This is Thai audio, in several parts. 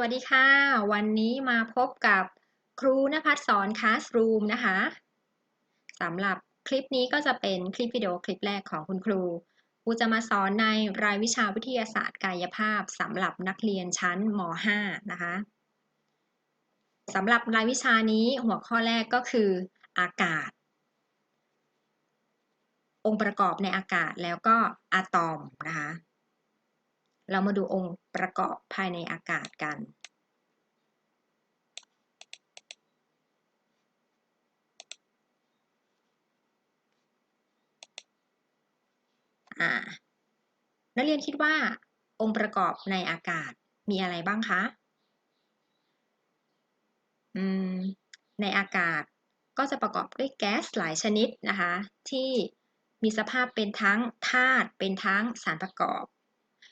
วัสดีค่ะ วันนี้มาพบกับครูนภัสสอนคลาสรูมนะคะสำหรับคลิปนี้ก็จะเป็นคลิปวิดีโอคลิปแรกของคุณครูครูจะมาสอนในรายวิชาวิทยาศาสตร์กายภาพสำหรับนักเรียนชั้นม .5 นะคะสำหรับรายวิชานี้หัวข้อแรกก็คืออากาศ องค์ประกอบในอากาศแล้วก็อะตอมนะคะ เรามาดูองค์ประกอบภายในอากาศกัน นักเรียนคิดว่า องค์ประกอบในอากาศมีอะไรบ้างคะ ในอากาศก็จะประกอบด้วยแก๊สหลายชนิดนะคะ ที่มีสภาพเป็นทั้งธาตุเป็นทั้งสารประกอบ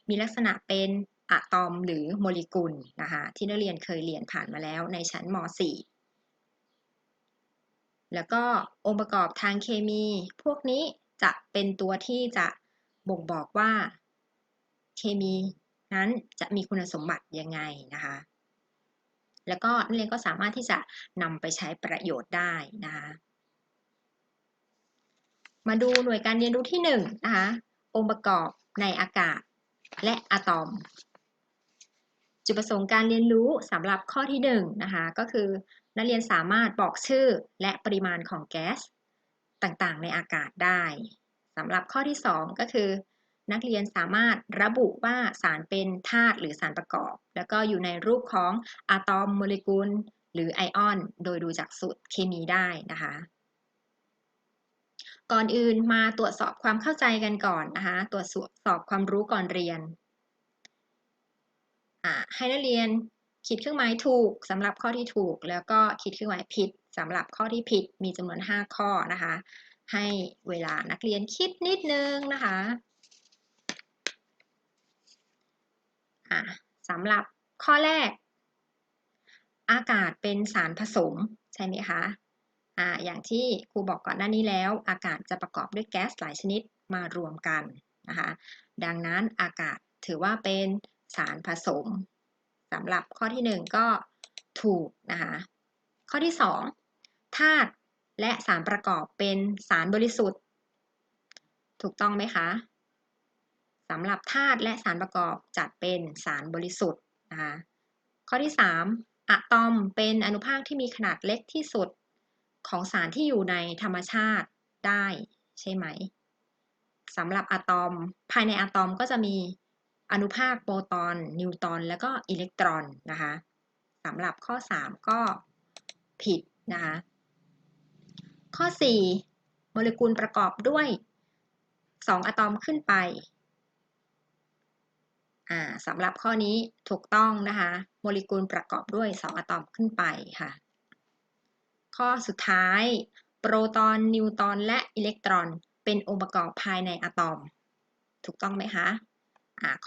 มีลักษณะเป็นอะตอมหรือโมเลกุลนะคะที่นักเรียนเคยเรียนผ่านมาแล้วในชั้นม .4 แล้วก็องค์ประกอบทางเคมี พวกนี้จะเป็นตัวที่จะบ่งบอกว่าเคมีนั้นจะมีคุณสมบัติยังไงนะคะ แล้วก็นักเรียนก็สามารถที่จะนำไปใช้ประโยชน์ได้นะคะ มาดูหน่วยการเรียนรู้ที่1นนะคะองค์ประกอบในอากาศ และอะตอม จุดประสงค์การเรียนรู้สำหรับข้อที่1นนะคะก็คือนักเรียนสามารถบอกชื่อและปริมาณของแก๊สต่างๆ ในอากาศได้สำหรับข้อที่ 2 ก็คือ นักเรียนสามารถระบุว่าสารเป็นธาตุหรือสารประกอบ แล้วก็อยู่ในรูปของอะตอมโมเลกุล หรือไอออน โดยดูจากสูตรเคมีได้นะคะ ก่อนอื่นมาตรวจสอบความเข้าใจกันก่อนนะคะ ตรวจสอบความรู้ก่อนเรียน ให้นักเรียนคิดเครื่องหมายถูกสำหรับข้อที่ถูก แล้วก็คิดเครื่องหมายผิดสำหรับข้อที่ผิดมีจำนวน 5 ข้อนะคะ ให้เวลานักเรียนคิดนิดนึงนะคะะสำหรับข้อแรก อากาศเป็นสารผสมใช่ไหมคะ อ่าอย่างที่ครูบอกก่อนหน้านี้แล้ว อากาศจะประกอบด้วยแก๊สหลายชนิดมารวมกันนะคะดังนั้นอากาศถือว่าเป็นสารผสมสำหรับข้อที่ 1 ก็ถูกนะคะข้อที่ 2 ธาตุและสารประกอบเป็นสารบริสุทธิ์ ถูกต้องไหมคะสำหรับธาตุและสารประกอบจัดเป็นสารบริสุทธิ์นะคะข้อที่ 3 อะตอมเป็นอนุภาคที่มีขนาดเล็กที่สุด ของสารที่อยู่ในธรรมชาติได้ใช่ไหมสำหรับอะตอม ภายในอะตอมก็จะมีอนุภาคโปรตอน นิวตรอน แล้วก็อิเล็กตรอนนะคะสำหรับข้อ 3 ก็ผิดนะคะข้อ 4 โมเลกุลประกอบด้วย 2 อะตอมขึ้นไปสำหรับข้อนี้ถูกต้องนะคะ โมเลกุลประกอบด้วย 2 อะตอมขึ้นไปค่ะ ข้อสุดท้าย โปรตอน นิวตรอนและอิเล็กตรอน เป็นองค์ประกอบภายในอะตอม ถูกต้องไหมคะ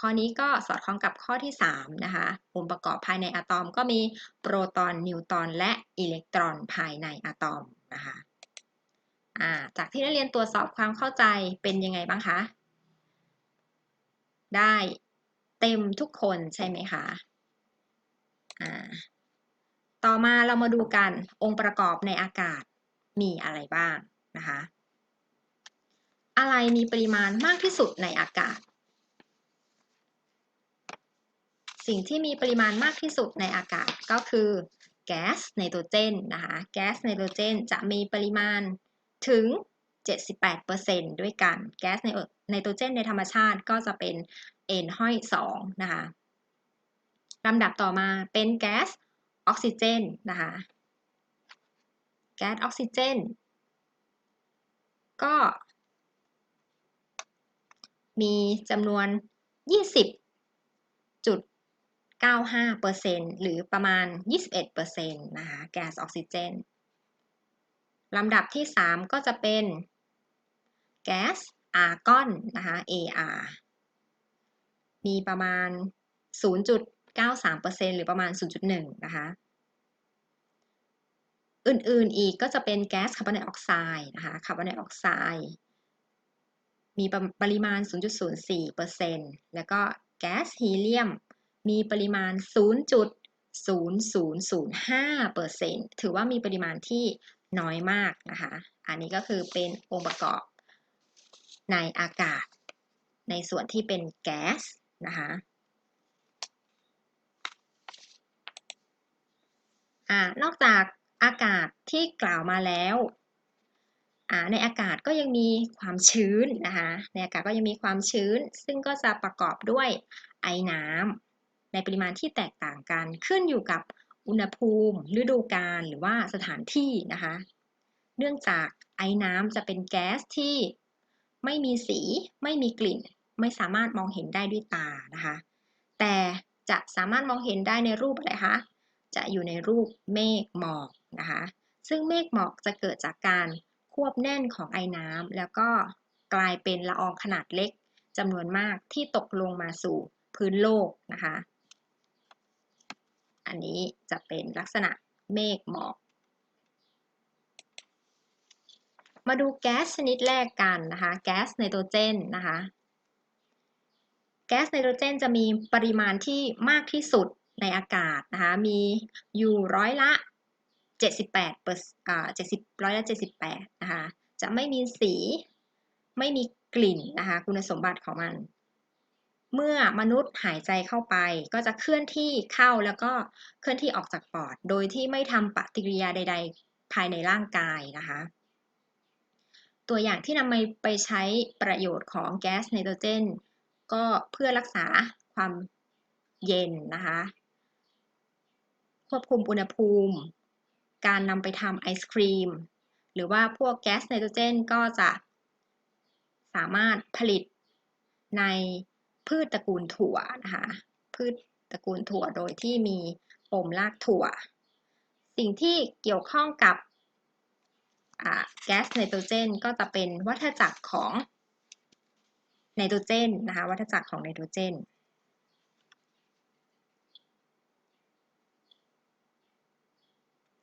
ข้อนี้ก็สอดคล้องกับข้อที่ 3 นะคะ องค์ประกอบภายในอะตอมก็มีโปรตอน นิวตรอน และอิเล็กตรอนภายในอะตอมนะคะจากที่นักเรียนตรวจสอบความเข้าใจเป็นยังไงบ้างคะ ได้เต็มทุกคนใช่ไหมคะ ต่อมาเรามาดูกันองค์ประกอบในอากาศมีอะไรบ้างนะคะ อะไรมีปริมาณมากที่สุดในอากาศ สิ่งที่มีปริมาณมากที่สุดในอากาศก็คือแก๊สไนโตรเจนนะคะแก๊สไนโตรเจนจะมีปริมาณถึง 78%ด้วยกันแก๊สไนโตรเจนในธรรมชาติก็จะเป็น N ห้อย2นะคะลำดับต่อมาเป็นแก๊ส ออกซิเจนนะคะแก๊สออกซิเจน ก็มีจำนวน 20.95%หรือประมาณ 21%นะคะแก๊สออกซิเจนลำดับที่ 3 ก็จะเป็นแก๊สอาร์กอนนะคะ AR มีประมาณ 0.93%หรือประมาณ 0.1 นะคะ อื่นๆ อีกก็จะเป็นแก๊สคาร์บอนไดออกไซด์นะคะ คาร์บอนไดออกไซด์มีปริมาณ 0.04%แล้วก็แก๊สฮีเลียมมีปริมาณ 0.0005%ถือว่ามีปริมาณที่น้อยมากนะคะ อันนี้ก็คือเป็นองค์ประกอบในอากาศ ในส่วนที่เป็นแก๊สนะคะ อ่านอกจากอากาศที่กล่าวมาแล้วอ่าในอากาศก็ยังมีความชื้นนะคะในอากาศก็ยังมีความชื้น ซึ่งก็จะประกอบด้วยไอน้ำในปริมาณที่แตกต่างกันขึ้นอยู่กับอุณหภูมิ ฤดูกาลหรือว่าสถานที่นะคะ เนื่องจากไอน้ำจะเป็นแก๊สที่ไม่มีสี ไม่มีกลิ่น ไม่สามารถมองเห็นได้ด้วยตานะคะ แต่จะสามารถมองเห็นได้ในรูปอะไรคะ จะอยู่ในรูปเมฆหมอกนะคะ ซึ่งเมฆหมอกจะเกิดจากการควบแน่นของไอน้ำแล้วก็กลายเป็นละอองขนาดเล็กจำนวนมากที่ตกลงมาสู่พื้นโลกนะคะ อันนี้จะเป็นลักษณะเมฆหมอก มาดูแก๊สชนิดแรกกันนะคะ แก๊สไนโตรเจนนะคะ แก๊สไนโตรเจนจะมีปริมาณที่มากที่สุด ในอากาศนะคะมีอยู่ร้อยละ 78เปอร์อ่า70ร้อยละ 78นะคะจะไม่มีสีไม่มีกลิ่นนะคะคุณสมบัติของมัน เมื่อมนุษย์หายใจเข้าไป ก็จะเคลื่อนที่เข้าแล้วก็เคลื่อนที่ออกจากปอด โดยที่ไม่ทำปฏิกิริยาใด ๆ ภายในร่างกายนะคะตัวอย่างที่นำไปไปใช้ประโยชน์ของแก๊สไนโตรเจน ก็เพื่อรักษาความเย็นนะคะ ควบคุมอุณหภูมิ การนำไปทำไอศครีม หรือว่าพวกแก๊สไนโตรเจนก็จะสามารถผลิตในพืชตระกูลถั่วนะคะพืชตระกูลถั่วโดยที่มีปมรากถั่ว สิ่งที่เกี่ยวข้องกับแก๊สไนโตรเจนก็จะเป็นวัฏจักรของไนโตรเจนนะคะวัฏจักรของไนโตรเจน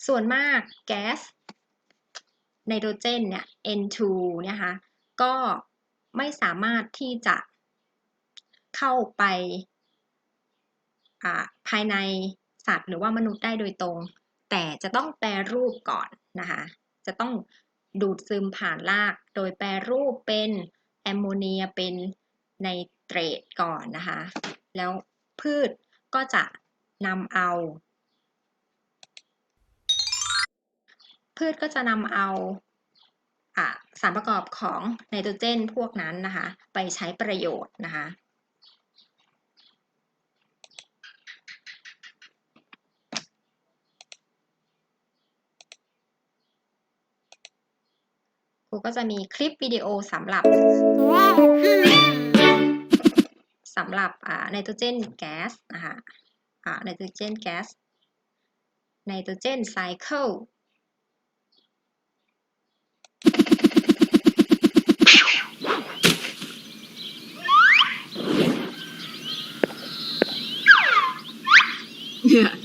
ส่วนมากแก๊สไนโตรเจนเนี่ย N2 เนี่ยคะก็ไม่สามารถที่จะเข้าไปภายในสัตว์หรือว่ามนุษย์ได้โดยตรง แต่จะต้องแปรรูปก่อนนะคะจะต้องดูดซึมผ่านราก โดยแปรรูปเป็นแอมโมเนียเป็นไนเตรตก่อนนะคะ แล้วพืชก็จะนำเอา พืชก็จะนำเอาสารประกอบของไนโตรเจนพวกนั้นนะคะ ไปใช้ประโยชน์นะคะครูก็จะมีคลิปวิดีโอสำหรับสำหรับไนโตรเจนแก๊สนะคะไนโตรเจนแก๊สไนโตรเจนไซเคิล Yeah.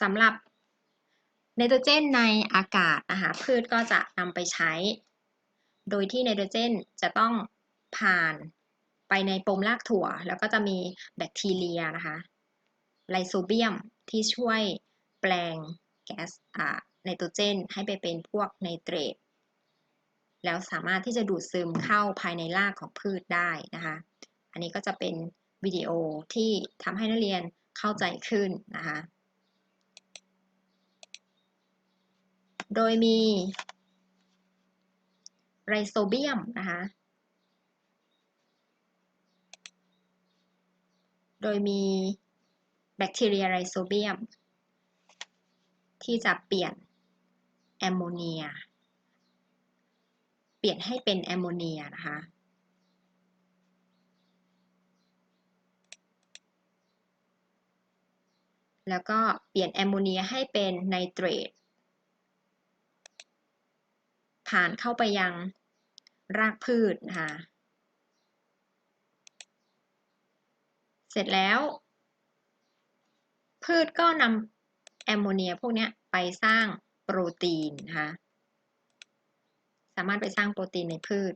สำหรับไนโตรเจนในอากาศนะคะพืชก็จะนำไปใช้ โดยที่ไนโตรเจนจะต้องผ่านไปในปมรากถั่ว แล้วก็จะมีแบคทีเรียนะคะไลโซเบียมที่ช่วยแปลงแก๊สไนโตรเจนให้ไปเป็นพวกไนเตรตแล้วสามารถที่จะดูดซึมเข้าภายในรากของพืชได้นะคะ อันนี้ก็จะเป็นวิดีโอที่ทำให้นักเรียนเข้าใจขึ้นนะคะ โดยมีไรโซเบียมนะคะ โดยมีแบคทีเรียไรโซเบียม ที่จะเปลี่ยนแอมโมเนีย เปลี่ยนให้เป็นแอมโมเนียนะคะแล้วก็เปลี่ยนแอมโมเนียให้เป็นไนเตรต ผ่านเข้าไปยังรากพืชนะคะเสร็จแล้ว พืชก็นำแอมโมเนียพวกนี้ไปสร้างโปรตีนนะคะสามารถไปสร้างโปรตีนในพืช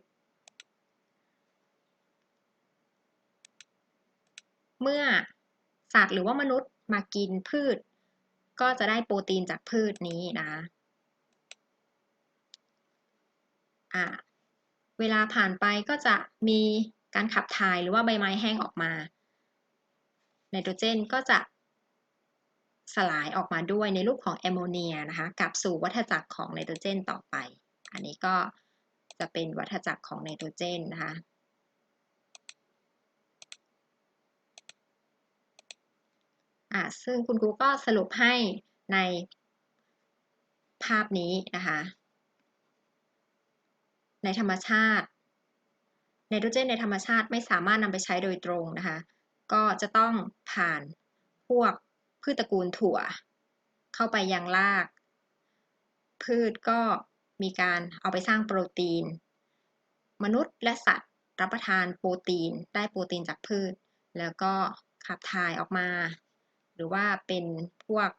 เมื่อสัตว์หรือว่ามนุษย์มากินพืช ก็จะได้โปรตีนจากพืชนี้นะคะอ่า เวลาผ่านไปก็จะมีการขับถ่ายหรือว่าใบไม้แห้งออกมาไนโตรเจนก็จะสลายออกมาด้วยในรูปของแอมโมเนียนะคะกลับสู่วัฏจักรของไนโตรเจนต่อไป อันนี้ก็จะเป็นวัฏจักรของไนโตรเจนนะคะอ่าซึ่งคุณครูก็สรุปให้ในภาพนี้นะคะ ในธรรมชาติไนโตรเจนในธรรมชาติไม่สามารถนำไปใช้โดยตรงนะคะ ก็จะต้องผ่านพวกพืชตระกูลถั่ว เข้าไปยังราก พืชก็มีการเอาไปสร้างโปรตีน มนุษย์และสัตว์รับประทานโปรตีน ได้โปรตีนจากพืช แล้วก็ขับถ่ายออกมา หรือว่าเป็นพวก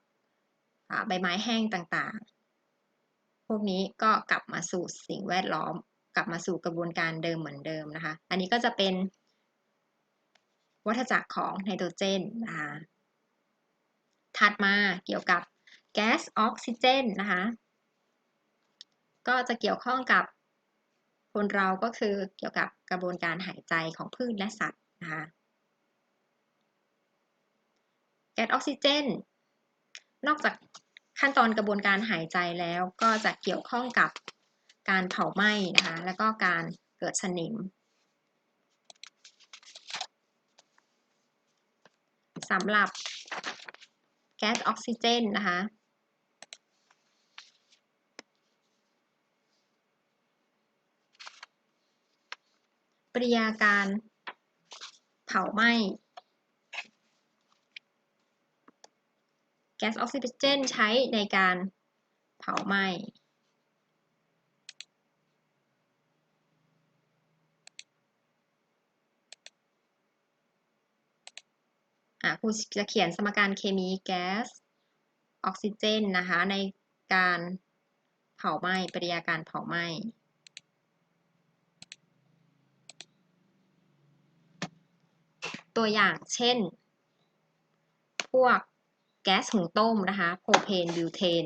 ใบไม้แห้งต่างๆ พวกนี้ก็กลับมาสู่สิ่งแวดล้อม กลับมาสู่กระบวนการเดิมเหมือนเดิมนะคะ อันนี้ก็จะเป็น วัฏจักรของไนโตรเจนนะคะถัดมาเกี่ยวกับแก๊สออกซิเจนนะคะ ก็จะเกี่ยวข้องกับคนเราก็คือเกี่ยวกับกระบวนการหายใจของพืชและสัตว์นะคะแก๊สออกซิเจน นอกจากขั้นตอนกระบวนการหายใจแล้วก็จะเกี่ยวข้องกับ การเผาไหม้นะคะ แล้วก็การเกิดสนิมสำหรับแก๊สออกซิเจนนะคะปริยาการเผาไหม้แก๊สออกซิเจนใช้ในการเผาไหม้ อะครูจะเขียนสมการเคมีแก๊สออกซิเจนนะคะ ในการเผาไหม้ปฏิกิริยาการเผาไหม้ตัวอย่างเช่น พวกแก๊สหุงต้มนะคะ โพเพนบิวเทน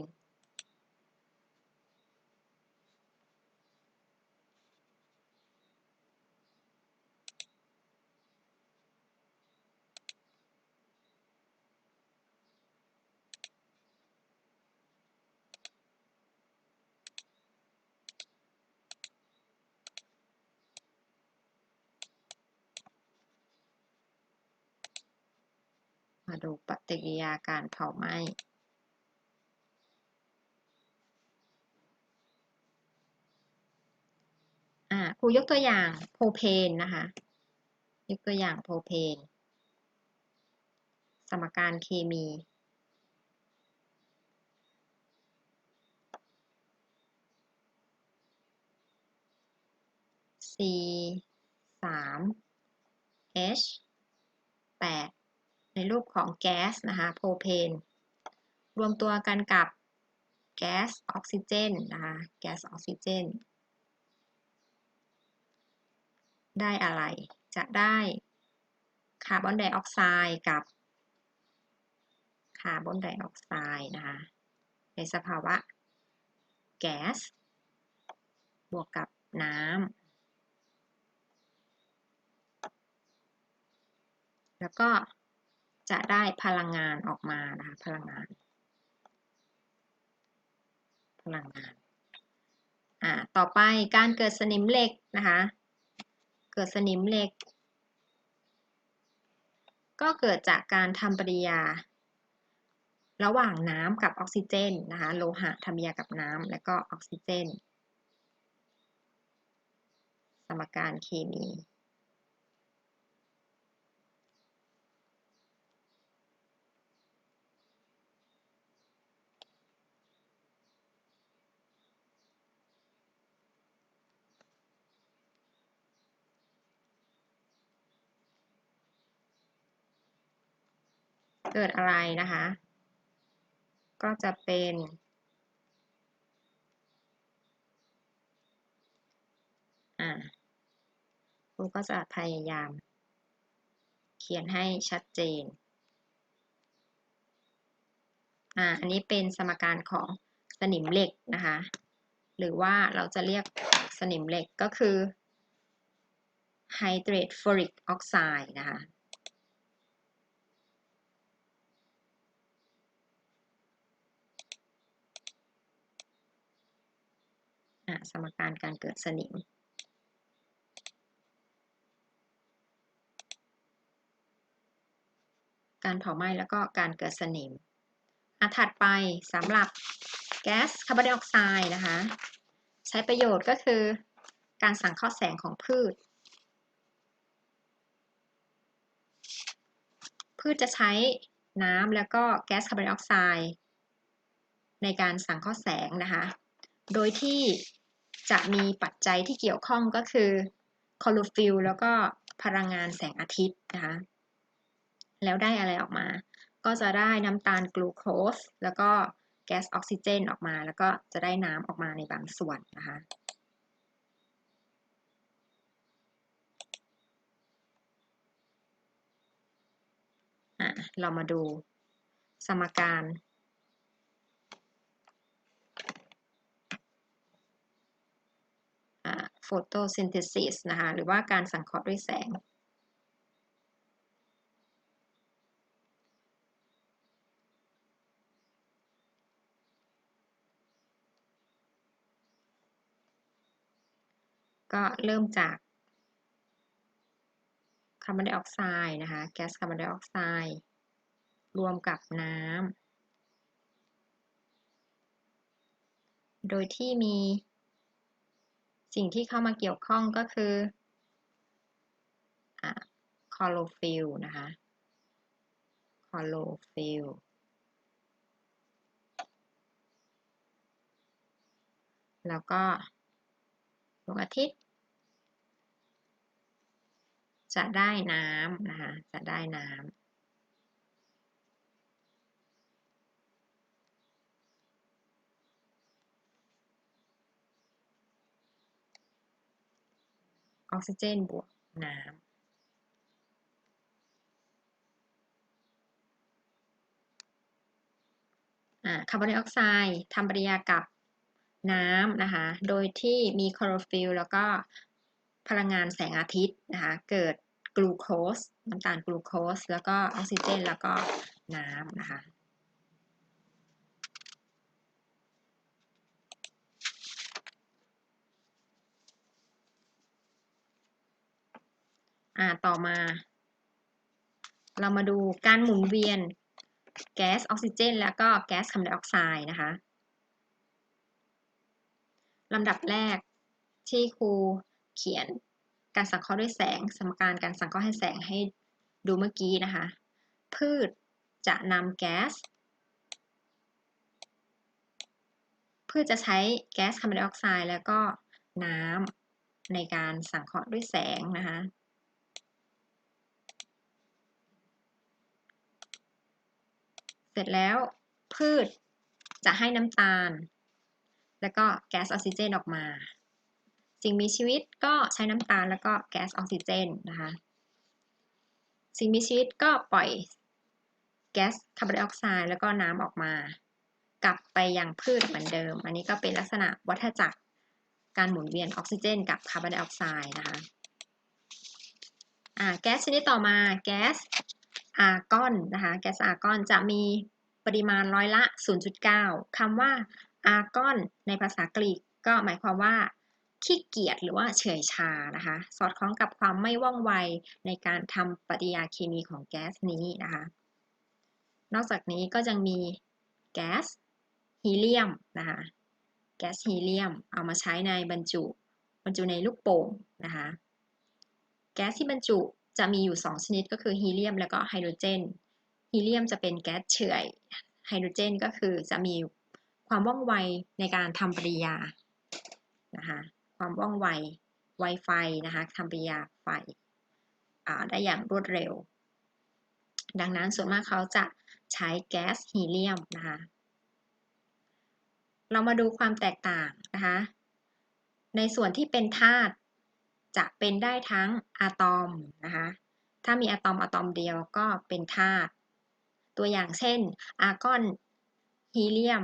มาดูปฏิกิริยาการเผาไหม้อ่าครูยกตัวอย่างโพเพนนะคะ ยกตัวอย่างโพเพน สมการเคมี C 3 H 8 ในรูปของแก๊สนะคะโพเพนรวมตัวกันกับแก๊สออกซิเจนนะคะแก๊สออกซิเจน ได้อะไรจะได้คาร์บอนไดออกไซด์กับคาร์บอนไดออกไซด์นะคะในสภาวะแก๊สบวกกับน้ำแล้วก็ จะได้พลังงานออกมานะคะพลังงาน พลังงานอ่าต่อไปการเกิดสนิมเหล็กนะคะ เกิดสนิมเหล็ก ก็เกิดจากการทำปฏิกิริยา ระหว่างน้ำกับออกซิเจนนะคะโลหะทำปฏิกิริยากับน้ำและก็ออกซิเจน สมการเคมี เกิดอะไรนะคะ ก็จะเป็น อ่าครูก็จะพยายาม เขียนให้ชัดเจน อ่า อันนี้เป็นสมการของสนิมเหล็กนะคะ หรือว่าเราจะเรียกสนิมเหล็กก็คือ hydrate furic oxide นะคะ สมการการเกิดสนิมการเผาไหม้แล้วก็การเกิดสนิมอะถัดไปสำหรับแก๊สคาร์บอนไดออกไซด์นะคะ ใช้ประโยชน์ก็คือการสังเคราะห์แสงของพืช พืชจะใช้น้ำแล้วก็แก๊สคาร์บอนไดออกไซด์ในการสังเคราะห์แสงนะคะ โดยที่ จะมีปัจจัยที่เกี่ยวข้องก็คือคลอโรฟิลแล้วก็พลังงานแสงอาทิตย์นะคะ แล้วได้อะไรออกมา ก็จะได้น้ำตาลกลูโคสแล้วก็แก๊สออกซิเจนออกมา แล้วก็จะได้น้ำออกมาในบางส่วนนะคะอะเรามาดูสมการ โฟโตซินเทซิสนะคะหรือว่าการสังเคราะห์ด้วยแสง ก็เริ่มจากคาร์บอนไดออกไซด์นะคะแก๊สคาร์บอนไดออกไซด์รวมกับน้ำโดยที่มี สิ่งที่เข้ามาเกี่ยวข้องก็คือคอโลฟิลนะคะคอโลฟิลแล้วก็ดวงอาทิตย์ จะได้น้ำนะคะ จะได้น้ำ ออกซิเจนบวกน้ำคาร์บอนไดออกไซด์ทำปฏิกิริยากับน้ำนะคะ โดยที่มีคลอโรฟิลแล้วก็พลังงานแสงอาทิตย์นะคะ เกิดกลูโคสน้ำตาลกลูโคสแล้วก็ออกซิเจน แล้วก็น้ำนะคะ อ่าต่อมา เรามาดูการหมุนเวียนแก๊สออกซิเจน แล้วก็แก๊สคาร์บอนไดออกไซด์นะคะลำดับแรกที่ครูเขียนการสังเคราะห์ด้วยแสง สมการการสังเคราะห์ให้แสงให้ดูเมื่อกี้นะคะ พืชจะนำแก๊สพืชจะใช้แก๊สคาร์บอนไดออกไซด์แล้วก็น้ำในการสังเคราะห์ด้วยแสงนะคะ เสร็จแล้วพืชจะให้น้ำตาล แล้วก็แก๊สออกซิเจนออกมา สิ่งมีชีวิตก็ใช้น้ำตาลแล้วก็แก๊สออกซิเจนนะคะ สิ่งมีชีวิตก็ปล่อยแก๊สคาร์บอนไดออกไซด์แล้วก็น้ำออกมา กลับไปยังพืชเหมือนเดิม อันนี้ก็เป็นลักษณะวัฏจักรการหมุนเวียนออกซิเจน กับคาร์บอนไดออกไซด์นะคะอ่าแก๊สชนิดต่อมาแก๊ส อาร์กอนนะคะแก๊สอาร์กอนจะมีปริมาณร้อยละ 0.9คำว่าอาร์กอนในภาษากรีกก็หมายความว่าขี้เกียจหรือว่าเฉยชานะคะ สอดคล้องกับความไม่ว่องไวในการทำปฏิกิริยาเคมีของแก๊สนี้นะคะ นอกจากนี้ก็ยังมีแก๊สฮีเลียมนะคะแก๊สฮีเลียมเอามาใช้ในบรรจุบรรจุในลูกโป่งนะคะ แก๊สที่บรรจุ จะมีอยู่ 2 ชนิดก็คือฮีเลียมแล้วก็ไฮโดรเจน ฮีเลียมจะเป็นแก๊สเฉื่อย ไฮโดรเจนก็คือจะมีความว่องไวในการทำปฏิกิริยา นะคะ ความว่องไว ไวไฟนะคะทำปฏิกิริยาไฟได้อย่างรวดเร็ว ดังนั้นส่วนมากเขาจะใช้แก๊สฮีเลียมนะคะ เรามาดูความแตกต่างนะคะ ในส่วนที่เป็นธาตุ จะเป็นได้ทั้งอะตอมนะคะ ถ้ามีอะตอมอะตอมเดียวก็เป็นธาตุ ตัวอย่างเช่น อาร์กอน ฮีเลียม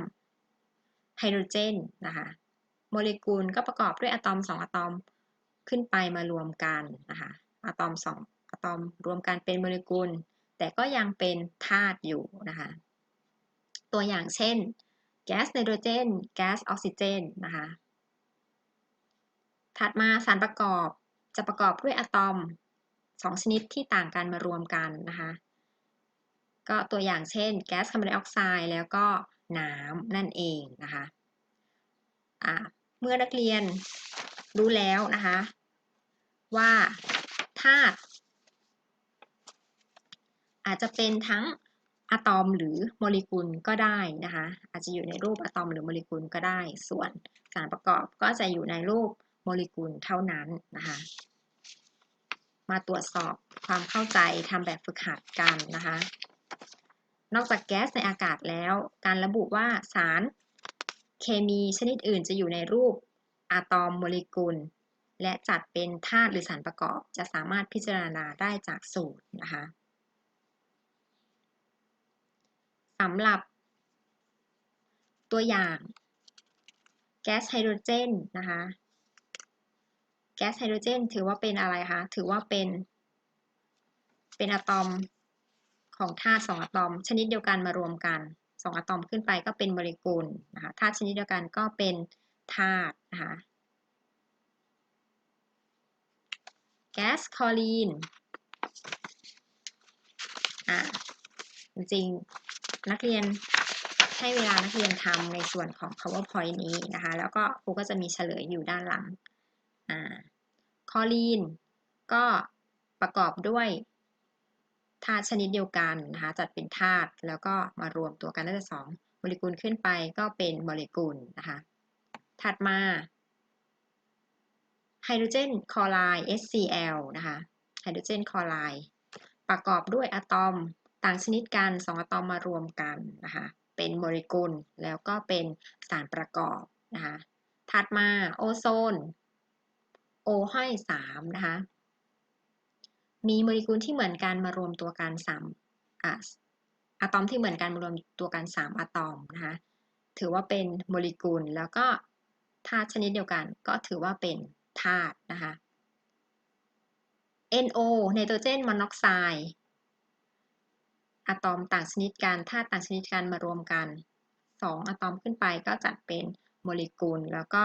ไฮโดรเจนนะคะ โมเลกุลก็ประกอบด้วยอะตอม 2 อะตอมขึ้นไปมารวมกันนะคะ อะตอม 2 อะตอมรวมกันเป็นโมเลกุล แต่ก็ยังเป็นธาตุอยู่นะคะ ตัวอย่างเช่น แก๊สไนโตรเจน แก๊สออกซิเจนนะคะถัดมาสารประกอบ จะประกอบด้วยอะตอม2ชนิดที่ต่างกันมารวมกันนะคะ ก็ตัวอย่างเช่น แก๊สคาร์บอนไดออกไซด์แล้วก็น้ำนั่นเองนะคะะเมื่อนักเรียนรู้แล้วนะคะ ว่าธาตุอาจจะเป็นทั้งอะตอมหรือโมเลกุลก็ได้นะคะ อาจจะอยู่ในรูปอะตอมหรือโมเลกุลก็ได้ ส่วนสารประกอบก็จะอยู่ในรูป โมเลกุลเท่านั้นนะคะมาตรวจสอบความเข้าใจทำแบบฝึกหัดกันนะคะ นอกจากแก๊สในอากาศแล้ว การระบุว่าสารเคมีชนิดอื่นจะอยู่ในรูปอะตอมโมเลกุล และจัดเป็นธาตุหรือสารประกอบจะสามารถพิจารณาได้จากสูตรนะคะสำหรับ ตัวอย่าง แก๊สไฮโดรเจนนะคะ ก๊สไฮโดรเจน ถือว่าเป็นอะไรคะ ถือว่าเป็น เป็นอะตอมของธาตุสองอะตอม ชนิดเดียวกันมารวมกันสองอะตอมขึ้นไปก็เป็นโมเลกุลนะคะธาตุชนิดเดียวกันก็เป็นธาตุนะคะแก๊สคลอรีนอ่าจริงนักเรียนให้เวลานักเรียนทำในส่วนของ powerpoint นี้นะคะ แล้วก็ครูก็จะมีเฉลยอยู่ด้านหลังอ่า คอรีน ก็ประกอบด้วยธาตุชนิดเดียวกันนะคะจัดเป็นธาตุแล้วก็มารวมตัวกันได้สองโมเลกุลขึ้นไปก็เป็นโมเลกุลนะคะถัดมาไฮโดรเจนคลอไรด์ HCl นะคะไฮโดรเจนคลอไรด์ประกอบด้วยอะตอมต่างชนิดกัน2อะตอมมารวมกันนะคะเป็นโมเลกุลแล้วก็เป็นสารประกอบนะคะถัดมาโอโซน O ห้อย3นะคะ มีโมเลกุลที่เหมือนกันมารวมตัวกัน3อะอะตอมที่เหมือนกันมารวมตัวกัน3อะตอมนะคะ ถือว่าเป็นโมเลกุลแล้วก็ธาตุชนิดเดียวกัน ก็ถือว่าเป็นธาตุนะคะ NO ไนโตรเจนมอนอกไซด์อะตอมต่างชนิดกันธาตุต่างชนิดกันมารวมกัน 2อะตอมขึ้นไปก็จัดเป็นโมเลกุล แล้วก็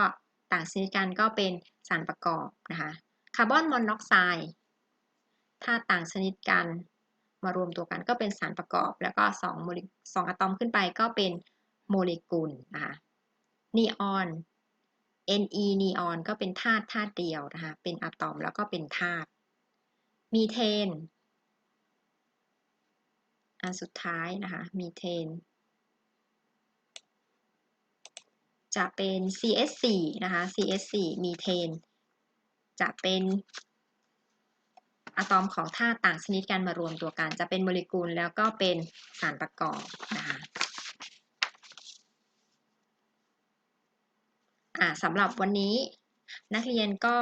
ต่างชนิดกันก็เป็นสารประกอบนะคะคาร์บอนมอนอกไซด์ธาต่างชนิดกันมารวมตัวกันก็เป็นสารประกอบ แล้วก็2โมเล2อะตอมขึ้นไปก็เป็นโมเลกุลนะคะนีออน Ne นีออนก็เป็นธาตุธาตุเดียวนะคะเป็นอะตอมแล้วก็เป็นธาตุมีเทนอันสุดท้ายนะคะมีเทน จะเป็น CS4 นะคะ CS4 มีเทน จะเป็นอะตอมของธาตุต่างชนิดกันมารวมตัวกัน จะเป็นโมเลกุลแล้วก็เป็นสารประกอบนะคะสำหรับวันนี้นักเรียนก็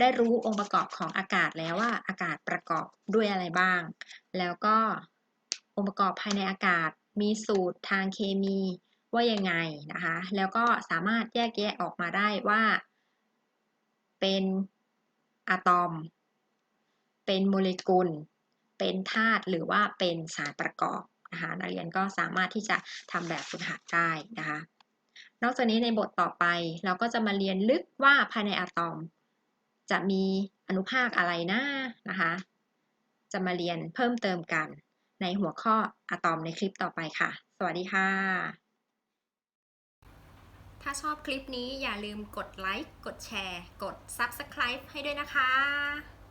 ได้รู้องค์ประกอบของอากาศแล้วว่าอากาศประกอบด้วยอะไรบ้าง แล้วก็องค์ประกอบภายในอากาศมีสูตรทางเคมี ว่ายังไงนะคะ แล้วก็สามารถแยกแยะออกมาได้ว่า เป็นอะตอม เป็นโมเลกุล เป็นธาตุหรือว่าเป็นสารประกอบนะคะนักเรียนก็สามารถที่จะทำแบบฝึกหัดได้นะคะ นอกจากนี้ในบทต่อไปเราก็จะมาเรียนลึกว่าภายในอะตอม จะมีอนุภาคอะไรนะนะคะ จะมาเรียนเพิ่มเติมกันในหัวข้ออะตอมในคลิปต่อไปค่ะ สวัสดีค่ะ ถ้าชอบคลิปนี้อย่าลืมกดไลค์ กดแชร์ กด Subscribe ให้ด้วยนะคะ